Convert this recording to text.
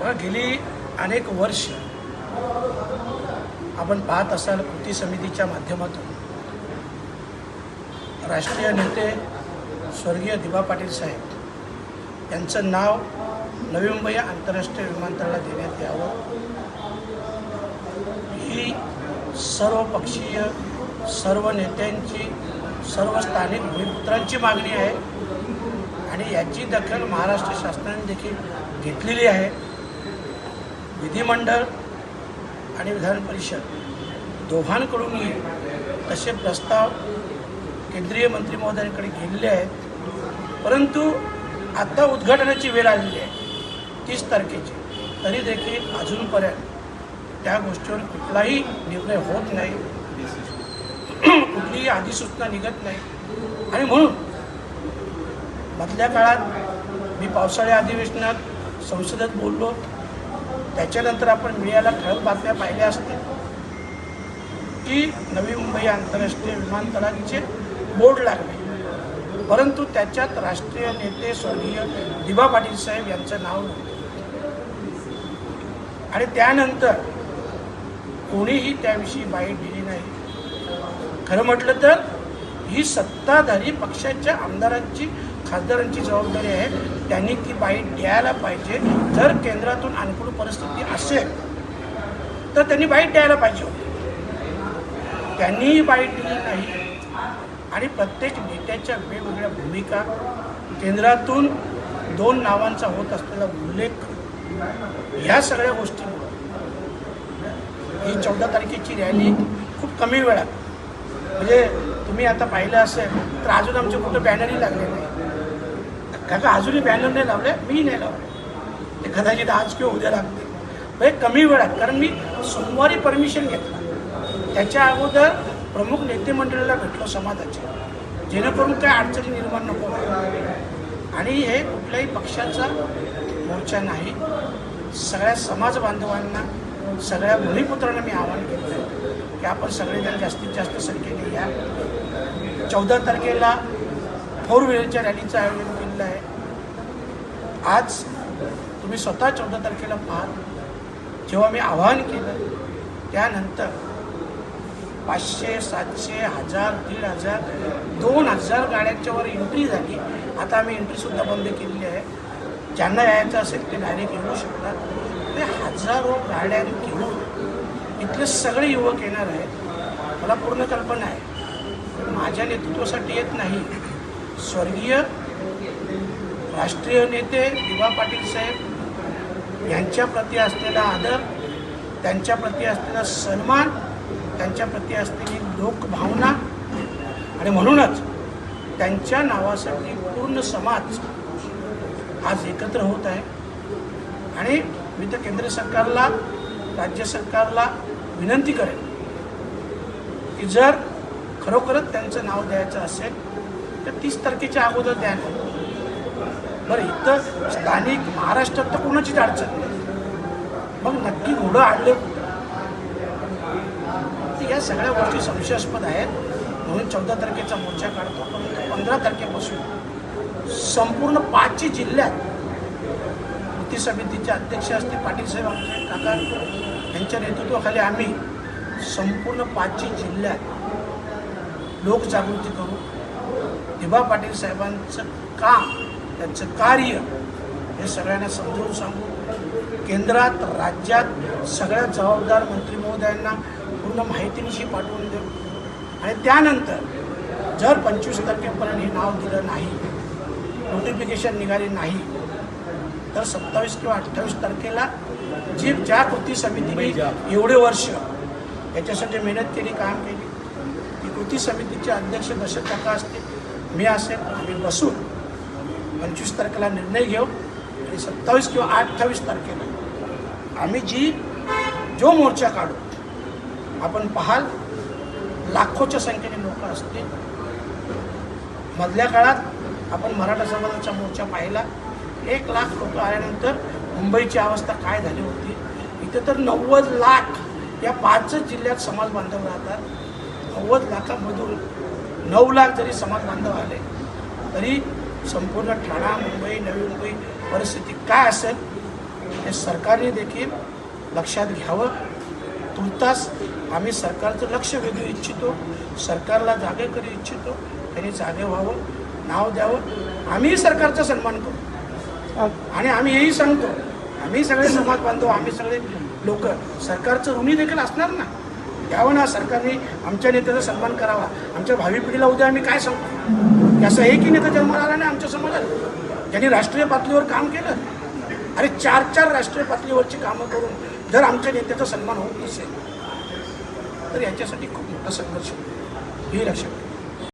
बघा गेली अनेक वर्ष आपण पाहत असाल कृती समितीच्या माध्यमातून. राष्ट्रीय नेते स्वर्गीय दिबा पाटील साहेब यांचं नाव नवी मुंबई आंतरराष्ट्रीय विमानतळाला देण्यात यावं. ही सर्व पक्षीय सर्व नेत्यांची सर्व स्थानिक भूमिपुत्रांची मागणी आहे. आणि याची दखल महाराष्ट्र शासनाने देखील घेतलेली आहे. विधिमंडळ आणि विधान परिषद दोघांकडूनही तसे प्रस्ताव केंद्रीय मंत्री महोदयांकडे गेलेले आहेत. परंतु आता उद्घाटनाची वेळ आलेली आहे तीस तारखेची. तरी देखील अजूनपर्यंत त्या गोष्टीवर कुठलाही निर्णय होत नाही. कुठलीही अधिसूचना निघत नाही. आणि म्हणून मधल्या काळात मी पावसाळी अधिवेशनात संसदेत बोललो त्याच्यानंतर आपण मीडियाला ठळक बातम्या पाहिल्या असतील. की नवी मुंबई आंतरराष्ट्रीय विमानतळाचे बोर्ड लागले. परंतु त्याच्यात राष्ट्रीय नेते स्वर्गीय दिबा पाटील साहेब यांचं नाव नव्हतं. आणि त्यानंतर कोणीही त्याविषयी बाईट दिली नाही. खरं म्हटलं तर ही सत्ताधारी पक्षाच्या आमदारांची खासदारांची जबाबदारी आहे त्यांनी ती बाईट द्यायला पाहिजे. जर केंद्रातून अनुकूल परिस्थिती असेल तर त्यांनी बाईट द्यायला पाहिजे त्यांनीही बाईट दिली नाही. आणि प्रत्येक नेत्याच्या वेगवेगळ्या भूमिका केंद्रातून दोन नावांचा होत असलेला उल्लेख या सगळ्या गोष्टींमुळे ही चौदा तारखेची रॅली खूप कमी वेळात. म्हणजे तुम्ही आता पाहिलं असेल तर अजून आमचे कुठं बॅनरही लागले नाही काका अजूनही बॅनर नाही लावले मी नाही लावले ते कदाचित आज किंवा उद्या लागते म्हणजे कमी वेळात कारण मी सोमवारी परमिशन घेतला त्याच्या अगोदर प्रमुख नेते मंडळीला भेटलो समाजाचे जेणेकरून काय अडचणी निर्माण नको आणि हे कुठल्याही पक्षाचा मोर्चा नाही. सगळ्या समाज बांधवांना सगळ्या भूमिपुत्रांना मी आवाहन केलं आहे की आपण सगळेजण जास्तीत जास्त संख्येने या. चौदा तारखेला फोर व्हीलरच्या रॅलीचं आयोजन घडलं आहे. आज तुम्ही स्वतः चौदा तारखेला पाहाल जेव्हा मी आवाहन केलं त्यानंतर पाचशे सातशे हजार दीड हजार दोन हजार गाड्यांच्या वर एंट्री झाली. आता आम्ही एंट्रीसुद्धा बंद केलेली आहे. ज्यांना यायचं असेल ते डायरेक्ट येऊ शकतात. ते हजारो गाड्या घेऊन इथले सगळे युवक येणार आहेत. मला पूर्ण कल्पना आहे. माझ्या नेतृत्वासाठी येत नाही. स्वर्गीय राष्ट्रीय नेते दिवा पाटील साहेब यांच्याप्रती असलेला आदर त्यांच्याप्रती असलेला सन्मान त्यांच्याप्रती असलेली लोकभावना आणि म्हणूनच त्यांच्या नावासाठी पूर्ण समाज आज एकत्र होत आहे. आणि मी तर केंद्र सरकारला राज्य सरकारला विनंती करेन की जर खरोखरच त्यांचं नाव द्यायचं असेल तर तीस तारखेच्या अगोदर द्या. बरं इथं स्थानिक महाराष्ट्रात तर कोणाचीच अडचण नाही. मग नक्की घोडं आणलं. या सगळ्या गोष्टी संशयास्पद आहेत. म्हणून चौदा तारखेचा मोर्चा काढतो. परंतु पंधरा तारखेपासून संपूर्ण पाचही जिल्ह्यात कृती समितीचे अध्यक्ष असतील पाटील साहेब आमचे काका यांच्या नेतृत्वाखाली आम्ही संपूर्ण पाचही जिल्ह्यात लोकजागृती करू. दिबा पाटील साहेबांचं काम त्यांचं कार्य हे सगळ्यांना समजावून सांगू. केंद्रात राज्यात सगळ्या जबाबदार मंत्री महोदयांना पूर्ण माहितीनिशी पाठवून देऊ. आणि त्यानंतर जर पंचवीस तारखेपर्यंत हे नाव दिलं नाही नोटिफिकेशन निघाली नाही तर सत्तावीस किंवा अठ्ठावीस तारखेला जी ज्या कृती समितीने एवढे वर्ष याच्यासाठी मेहनत केली काम केली ती कृती समितीचे अध्यक्ष दशरथ काका असतील मी असेल आम्ही बसून पंचवीस तारखेला निर्णय घेऊ आणि सत्तावीस किंवा अठ्ठावीस तारखेला आम्ही जी जो मोर्चा काढू आपण पाहाल लाखोच्या संख्येने लोक असतील. मधल्या काळात आपण मराठा समाजाचा मोर्चा पाहिला. एक लाख लोक आल्यानंतर मुंबईची अवस्था काय झाली होती? इथे तर नव्वद लाख या पाचच जिल्ह्यात समाज बांधव राहतात. नव्वद लाखामधून नऊ लाख जरी समाज बांधव आले तरी संपूर्ण ठाणा मुंबई नवी मुंबई परिस्थिती काय असेल हे सरकारने देखील लक्षात घ्यावं. तुर्तास आम्ही सरकारचं लक्ष वेधू इच्छितो सरकारला जागे करू इच्छितो त्यांनी जागे व्हावं नाव द्यावं. आम्ही सरकारचा सन्मान करू. आणि आम्ही हेही सांगतो आम्ही सगळे समाज बांधव आम्ही सगळे लोक सरकारचं ऋणी देखील असणार ना? द्यावं ना सरकारने आमच्या नेत्याचा सन्मान करावा. आमच्या भावी पिढीला उद्या आम्ही काय सांगतो की असं एकही नेता जन्माला आला नाही आमच्या समाजात ज्यांनी राष्ट्रीय पातळीवर काम केलं अरे चार चार राष्ट्रीय पातळीवरची कामं करून जर आमच्या नेत्याचा सन्मान होत नसेल तर याच्यासाठी खूप मोठा संघर्ष होईल. हे लक्षात